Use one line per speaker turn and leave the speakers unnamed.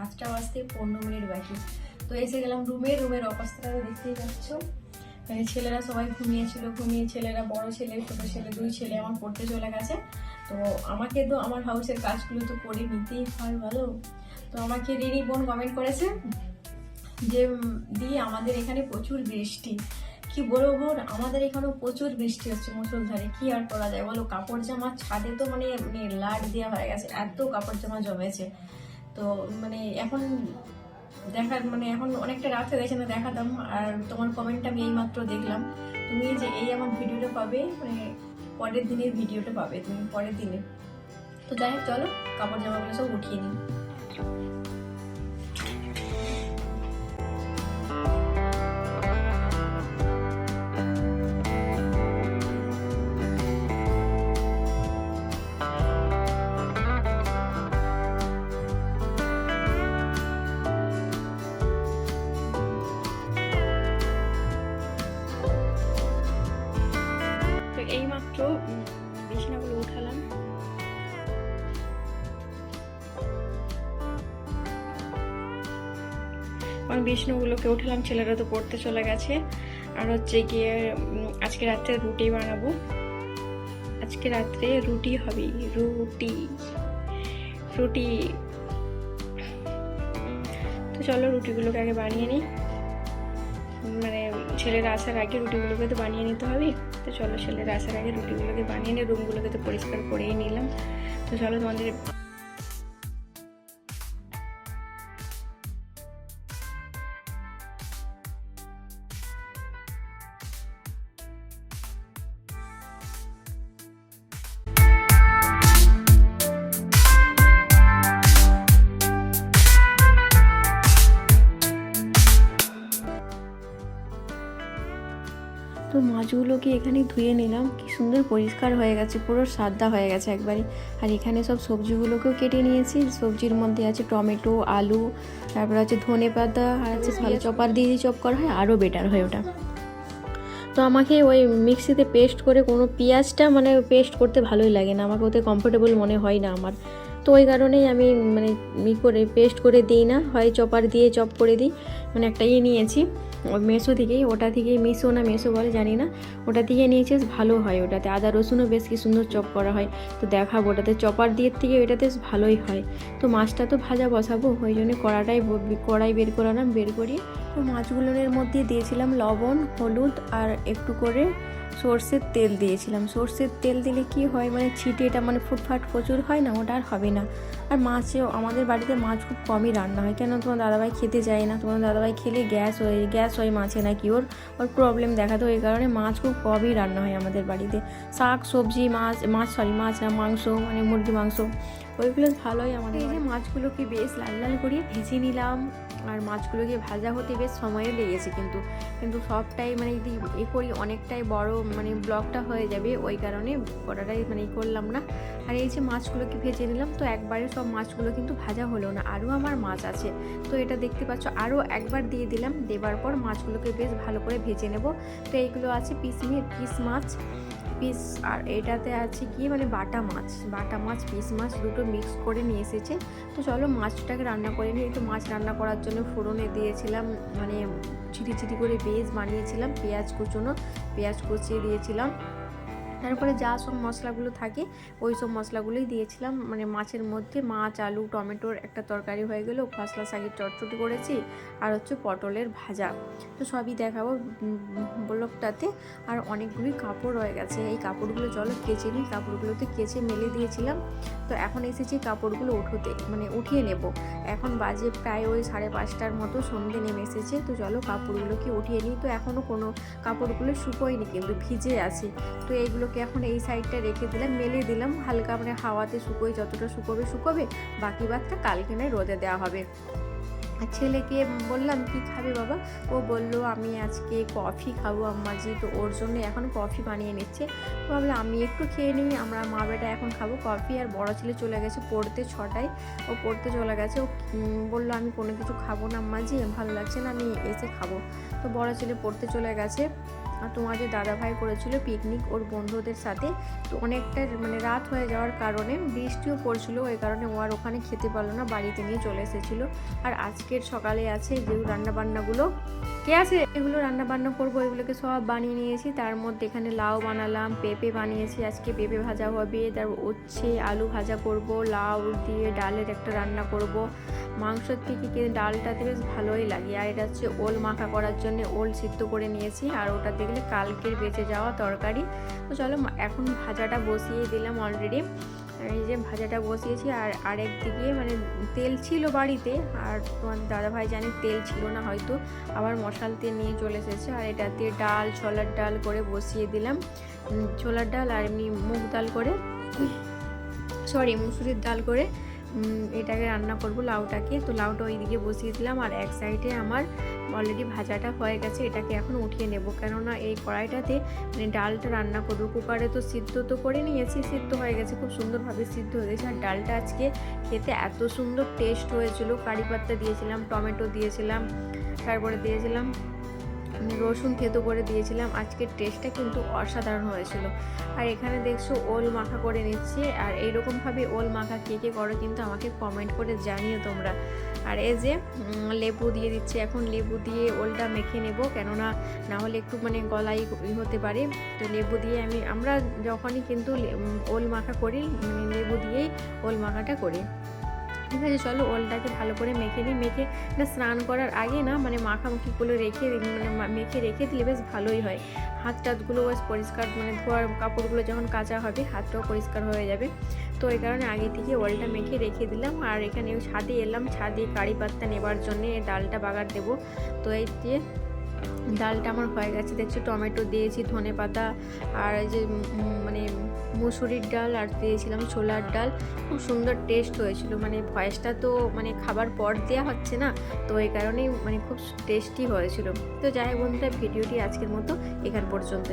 সাতটা বাজতে পনেরো মিনিট বাকি। তো এসে গেলাম রুমে, রুমের অবস্থাটা দেখতেই পাচ্ছ। মানে ছেলেরা সবাই ঘুমিয়েছিল, ঘুমিয়ে ছেলেরা বড় ছেলে, ছোটো ছেলে, দুই ছেলে আমার পড়তে চলে গেছে। তো আমাকে তো আমার হাউসের কাজগুলো তো করে নিতেই হয় ভালো তো আমাকে রিনি বোন কমেন্ট করেছে যে, দি, আমাদের এখানে প্রচুর বৃষ্টি। কি বলব বোন? আমাদের এখানেও প্রচুর বৃষ্টি হচ্ছে মুসলধারে, কি আর করা যায় বলো? কাপড় জামা ছাদে তো মানে মানে লাট দেওয়া হয়ে গেছে, এত কাপড় জামা জমেছে। তো মানে এখন দেখার মানে এখন অনেকটা রাত হয়ে গেছে না দেখাতাম, আর তোমার কমেন্টটা আমি এইমাত্র দেখলাম। তুমি যে এই আমার ভিডিওটা পাবে মানে পরের দিনের ভিডিওটা পাবে তুমি, পরের দিনে। তো যাই হোক, চলো, কাপড় জামাগুলো সব উঠিয়ে নিই। কারণ বিষ্ণুগুলোকে উঠালাম, ছেলেরা তো পড়তে চলে গেছে। আর হচ্ছে গিয়ে আজকে রাত্রে রুটি বানাবো। আজকে রাত্রে রুটি হবে, রুটি। রুটি। তো চলো রুটিগুলোকে আগে বানিয়ে নিই। মানে ছেলেরা আসার আগে রুটিগুলোকে তো বানিয়ে নিতে হবে। তো চলো ছেলেরা আসার আগে রুটিগুলোকে বানিয়ে নিয়ে রুমগুলোকে তো পরিষ্কার করেই নিলাম। তো চলো তোমাদের তো মাছগুলোকে এখানে ধুয়ে নিলাম? কি সুন্দর পরিষ্কার হয়ে গেছে পুরো সাদা হয়ে গেছে একবারে। আর এখানে সব সবজিগুলোকেও কেটে নিয়েছি। সবজির মধ্যে আছে টমেটো আলু তারপর আছে ধনে পাতা আর আছে ভালো চপার দিয়ে দিয়ে চপ করা হয় আরও বেটার হয় ওটা। তো আমাকে ওই মিক্সিতে পেস্ট করে কোনো পেঁয়াজটা মানে পেস্ট করতে ভালোই লাগে না। আমাকে ওতে কমফোর্টেবল মনে হয় না আমার। তো ওই কারণেই আমি মানে ই করে পেস্ট করে দিই না। হয় চপার দিয়ে চপ করে দিই। মানে একটা ইয়ে নিয়েছি। মেসো থেকেই, ওটা থেকেই মেসো না মেসো বলে জানি না। ওটা থেকে নিয়েছি ভালো হয় ওটাতে। আদা রসুনও বেশ কি সুন্দর চপ করা হয়। তো দেখাবো, ওটাতে চপার দিয়ে থেকে ওটাতে ভালোই হয়। তো মাছটা তো ভাজা বসাবো, ওই জন্য কড়াটাই কড়াই বের করালাম, বের করিয়ে। তো মাছগুলোর মধ্যে দিয়েছিলাম লবণ, হলুদ আর একটু করে সর্ষের তেল দিয়েছিলাম। সর্ষের তেল দিলে কি হয় মানে ছিটে এটা মানে ফুটফাট প্রচুর হয় না, ওটা আর হবে না। আর মাছেও, আমাদের বাড়িতে মাছ খুব কমই রান্না হয়। কেন তোমার দাদাভাই খেতে যায় না? তোমার দাদাভাই খেলে গ্যাস হয়ে, গ্যাস হয় মাছে নাকি ওর? ওর প্রবলেম দেখাতো এই কারণে মাছ খুব কমই রান্না হয় আমাদের বাড়িতে। শাক, সবজি, মাছ মাছ সরি মাছ না, মাংস মানে মুরগি, মাংস। ওইগুলো ভালোই আমাদের এই যে মাছগুলোকে বেশ লাল লাল করিয়ে ভেজে নিলাম আর মাছগুলোকে ভাজা হতে বেশ সময়ও লেগেছে কিন্তু কিন্তু সবটাই মানে যদি এ করি অনেকটাই বড় মানে ব্লকটা হয়ে যাবে ওই কারণে কটাটাই মানে করলাম না। আর এই যে মাছগুলোকে ভেজে নিলাম তো একবারে সব মাছগুলো কিন্তু ভাজা হলো না আরও আমার মাছ আছে। তো এটা দেখতে পাচ্ছ আরও একবার দিয়ে দিলাম দেবার পর মাছগুলোকে বেশ ভালো করে ভেজে নেব। তো এইগুলো আছে পিস মি- পিস মাছ পিস আর এটাতে আছে কি মানে বাটা মাছ বাটা মাছ, পিস মাছ দুটো মিক্স করে নিয়ে এসেছে। তো চলো মাছটাকে রান্না করে নিই। একটু মাছ রান্না করার জন্য ফোড়নে দিয়েছিলাম মানে ছিটি ছিটি করে বেজ বানিয়েছিলাম, পেঁয়াজ কুচোনো, পেঁয়াজ কুচিয়ে দিয়েছিলাম। তারপরে যা সব মশলাগুলো থাকে, ওই সব মশলাগুলোই দিয়েছিলাম। মানে মাছের মধ্যে মাছ, আলু, টমেটোর একটা তরকারি হয়ে গেলো, খসলা শাকের চটচটি করেছি, আর হচ্ছে পটলের ভাজা। তো সবই দেখাবো ব্লকটাতে আর অনেকগুলি কাপড় রয়ে গেছে। এই কাপড়গুলো চলো কেচে নিই। কাপড়গুলোতে কেচে মেলে দিয়েছিলাম। তো এখন এসেছি কাপড়গুলো উঠোতে মানে উঠিয়ে নেব। এখন বাজে প্রায় ওই সাড়ে পাঁচটার মতো, সন্ধে নেমে এসেছে। তো চলো কাপড়গুলোকে উঠিয়ে নিই। তো এখনও কোনো কাপড়গুলো শুকোয়নি, কিন্তু ভিজে আছে। তো এইগুলোকে এখন এই সাইডটা রেখে দিলাম, মেলে দিলাম। হালকা মানে হাওয়াতে শুকোয়, যতটা শুকোবে শুকোবে। বাকি বাদটা কালকে নয়, রোদে দেওয়া হবে। আর ছেলেকে বললাম, কি খাবে বাবা? ও বলল, আমি আজকে কফি খাব আম্মাজি। তো ওর জন্য এখন কফি বানিয়ে নিচ্ছে। ভাবলাম, আমি একটু খেয়ে নিই, আমরা মা বেটা এখন খাব কফি। আর বড় ছেলে চলে গেছে পড়তে ছটায়। ও পড়তে চলে গেছে। ও বলল, আমি কোনো কিছু খাব না আম্মাজি, ভালো লাগছে না, আমি এসে খাব। তো বড় ছেলে পড়তে চলে গেছে। আর তোমাদের দাদাভাই করেছিল পিকনিক ওর বন্ধুদের সাথে, তো অনেকটা মানে রাত হয়ে যাওয়ার কারণে বৃষ্টিও পড়ছিল, ওই কারণে ও আর ওখানে খেতে পারল না, বাড়িতে নিয়ে চলে এসেছিল। আর আজকের সকালে আছে যে রান্না বান্নাগুলো কে আছে? এগুলো রান্না বান্না করব, এগুলোকে সব বানিয়ে নিয়েছি। তার মধ্যে এখানে লাউ বানালাম, পেঁপে বানিয়েছি। আজকে পেঁপে ভাজা হবে তার উচ্ছে, আলু ভাজা করব, লাউ দিয়ে ডালের একটা রান্না করব। মাংসর থেকে ডালটাতে বেশ ভালোই লাগে। আর এটা হচ্ছে ওল মাখা করার জন্য ওল সিদ্ধ করে নিয়েছি। আর ওটা দেখলে কালকের বেঁচে যাওয়া তরকারি। তো চলো, এখন ভাজাটা বসিয়ে দিলাম অলরেডি এই যে ভাজাটা বসিয়েছি আর আরেক দিকে মানে তেল ছিল বাড়িতে আর তোমার দাদাভাই জানি তেল ছিল না হয়তো, আবার মশাল তেল নিয়ে চলে এসেছে আর এটাতে ডাল, ছোলার ডাল করে বসিয়ে দিলাম। ছোলার ডাল আর এমনি মুগ ডাল করে, সরি, মুসুরির ডাল করে এটাকে রান্না করব লাউটাকে। তো লাউটা ওইদিকে বসিয়ে দিলাম আর এক সাইডে আমার অলরেডি ভাজাটা হয়ে গেছে, এটাকে এখন উঠিয়ে নেব। কেননা এই কড়াইটাতে মানে ডালটা রান্না করব, কুকারে তো সিদ্ধ তো করে নিয়েছি সিদ্ধ হয়ে গেছে, খুব সুন্দরভাবে সিদ্ধ হয়ে গেছে। আর ডালটা আজকে খেতে এত সুন্দর টেস্ট হয়েছিল। কারি পাত্তা দিয়েছিলাম, টমেটো দিয়েছিলাম, তারপরে দিয়েছিলাম রসুন থেতো করে দিয়েছিলাম। আজকের টেস্টটা কিন্তু অসাধারণ হয়েছিল। আর এখানে দেখছ ওল মাখা করে নিচ্ছি। আর এইরকমভাবে ওল মাখা কে কে করো কিন্তু আমাকে কমেন্ট করে জানিও তোমরা। আর এই যে লেবু দিয়ে দিচ্ছি। এখন লেবু দিয়ে ওলটা মেখে নেব। কেননা না হলে একটু মানে গলাই ই হতে পারে। তো লেবু দিয়ে আমি, আমরা যখনই কিন্তু ওল মাখা করি মানে লেবু দিয়েই ওল মাখাটা করি। ঠিক আছে, চলো ওলটাকে ভালো করে মেখে নিই। মেখে না, স্নান করার আগে না মানে মাখামাখিগুলো রেখে মানে মেখে রেখে দিলে বেশ ভালোই হয়। হাত টাতগুলো বেশ পরিষ্কার মানে ধোয়ার কাপড়গুলো যখন কাচা হবে, হাতটাও পরিষ্কার হয়ে যাবে। তো এই কারণে আগে থেকে ওলটা মেখে রেখে দিলাম। আর এখানে ছাদে এলাম, ছাদে কারি পাত্তা নেবার জন্য ডালটা বাগার দেবো। তো এই দিয়ে ডালটা আমার হয়ে গেছে। দেখছি, টমেটো দিয়েছি ধনে পাতা আর যে মানে মুসুরির ডাল আর দিয়েছিলাম ছোলার ডাল। খুব সুন্দর টেস্ট হয়েছিল। মানে ভয়েসটা তো মানে খাবার পর দেওয়া হচ্ছে না, তো এই কারণেই মানে খুব টেস্টি হয়েছিল। তো যাই হোক বন্ধুরা, ভিডিওটি আজকের মতো এখান পর্যন্তই।